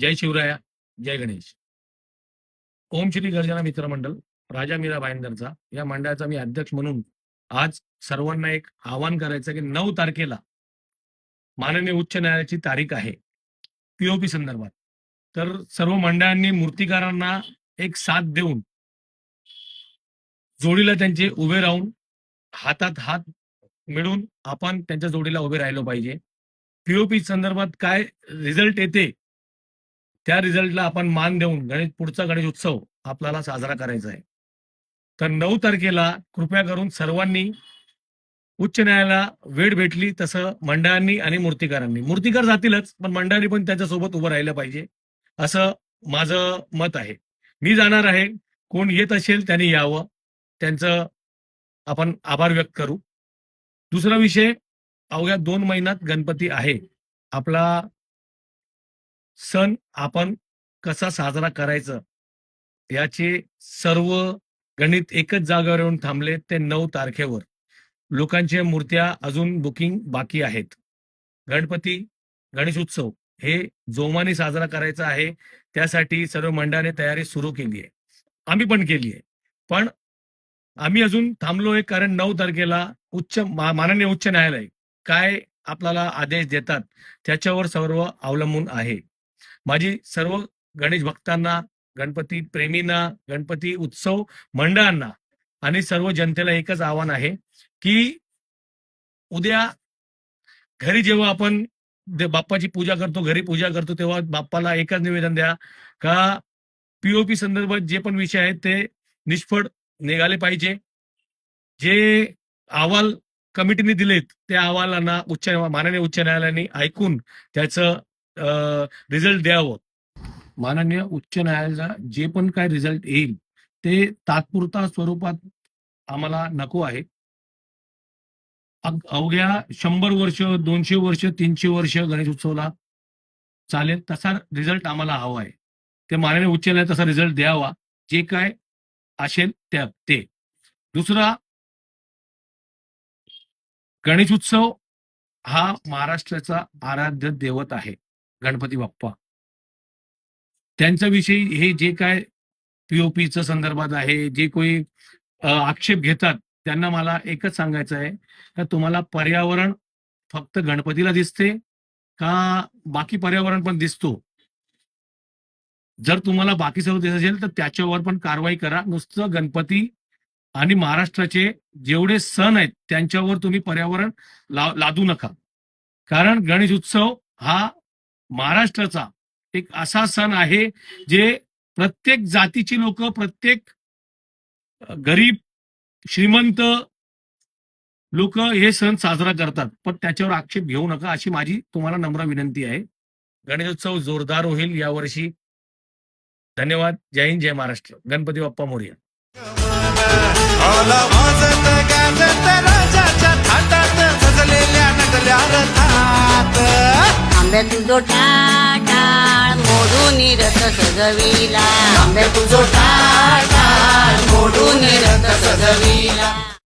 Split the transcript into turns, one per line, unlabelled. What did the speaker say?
जय शिवराया जय गणेश. ओम श्री गर्जना मित्र मंडळ राजा मीरा भाईंदरचा या मंडळाचा मी अध्यक्ष म्हणून आज सर्वांना एक आवाहन करायचं की नऊ तारखेला माननीय उच्च न्यायालयाची तारीख आहे पीओपी संदर्भात. तर सर्व मंडळांनी मूर्तिकारांना एक साथ देऊन जोडीला त्यांचे उभे राहून हातात हात मिळून आपण त्यांच्या जोडीला उभे राहिलो पाहिजे. पीओपी संदर्भात काय रिझल्ट येते त्या रिझल्टला आपण मान देऊन गणेश पुढचा गणेश उत्सव आपल्याला साजरा करायचा आहे. तर नऊ तारखेला कृपया करून सर्वांनी उच्च न्यायालयाला वेळ भेटली तसं मंडळांनी आणि मूर्तिकारांनी. मूर्तिकार जातीलच पण मंडळांनी पण त्यांच्यासोबत उभं राहिलं पाहिजे असं माझं मत आहे. मी जाणार आहे कोण येत असेल त्यांनी यावं त्यांचं आपण आभार व्यक्त करू. दुसरा विषय अवघ्या दोन महिन्यात गणपती आहे. आपला सण आपण कसा साजरा करायचा? याचे सर्व गणित एकच जागेवर येऊन थांबले ते नऊ तारखेवर. लोकांच्या मूर्त्या अजून बुकिंग बाकी आहेत. गणपती गणेश उत्सव हे जोमाने साजरा करायचा आहे. त्यासाठी सर्व मंडळाने तयारी सुरू केली आहे. आम्ही पण केली आहे. पण आम्ही अजून थांबलोय कारण नऊ तारखेला उच्च माननीय उच्च न्यायालय काय आपल्याला आदेश देतात त्याच्यावर सर्व अवलंबून आहे. माझी सर्व गणेश भक्तांना गणपती प्रेमींना गणपती उत्सव मंडळांना आणि सर्व जनतेला एकच आव्हान आहे की उद्या घरी जेव्हा आपण बाप्पाची पूजा करतो घरी पूजा करतो तेव्हा बाप्पाला एकच निवेदन द्या का पीओपी संदर्भात जे पण विषय आहेत ते निष्फळ निघाले पाहिजे. जे अहवाल कमिटीने दिलेत त्या अहवालांना उच्च माननीय उच्च न्यायालयाने ऐकून त्याचं रिझल्ट द्यावं. माननीय उच्च न्यायालयाचा जे पण काय रिझल्ट येईल ते तात्पुरता स्वरूपात आम्हाला नको आहे. अवघ्या शंभर वर्ष दोनशे वर्ष तीनशे वर्ष गणेश उत्सवला चालेल तसा रिझल्ट आम्हाला हवा आहे. ते माननीय उच्च न्यायालय तसा रिझल्ट द्यावा जे काय असेल त्या ते. दुसरा गणेश उत्सव हा महाराष्ट्राचा आराध्य दैवत आहे. गणपती बाप्पा. त्यांच्याविषयी हे जे काय पीओपीचं संदर्भात आहे जे कोणी आक्षेप घेतात त्यांना मला एकच सांगायचं आहे का तुम्हाला पर्यावरण फक्त गणपतीला दिसते का बाकी पर्यावरण पण दिसतो? जर तुम्हाला बाकी सर्व दिसत असेल तर त्याच्यावर पण कारवाई करा. नुसतं गणपती आणि महाराष्ट्राचे जेवढे सण आहेत त्यांच्यावर तुम्ही पर्यावरण ला- लादू नका. कारण गणेश उत्सव हा महाराष्ट्राचा. एक असा सण आहे जे प्रत्येक जातीची लोक प्रत्येक गरीब श्रीमंत लोक हे सण साजरा करतात. पण त्याच्यावर आक्षेप घेऊ नका अशी माझी तुम्हाला नम्र विनंती आहे. गणेशोत्सव जोरदार होईल यावर्षी. धन्यवाद. जय हिंद जय महाराष्ट्र. गणपती बाप्पा मोर्या.
आंबे तुझो टाळ मोडून रथ सजविला. आंबे तुझो टाळ मोडून रथ सजविला.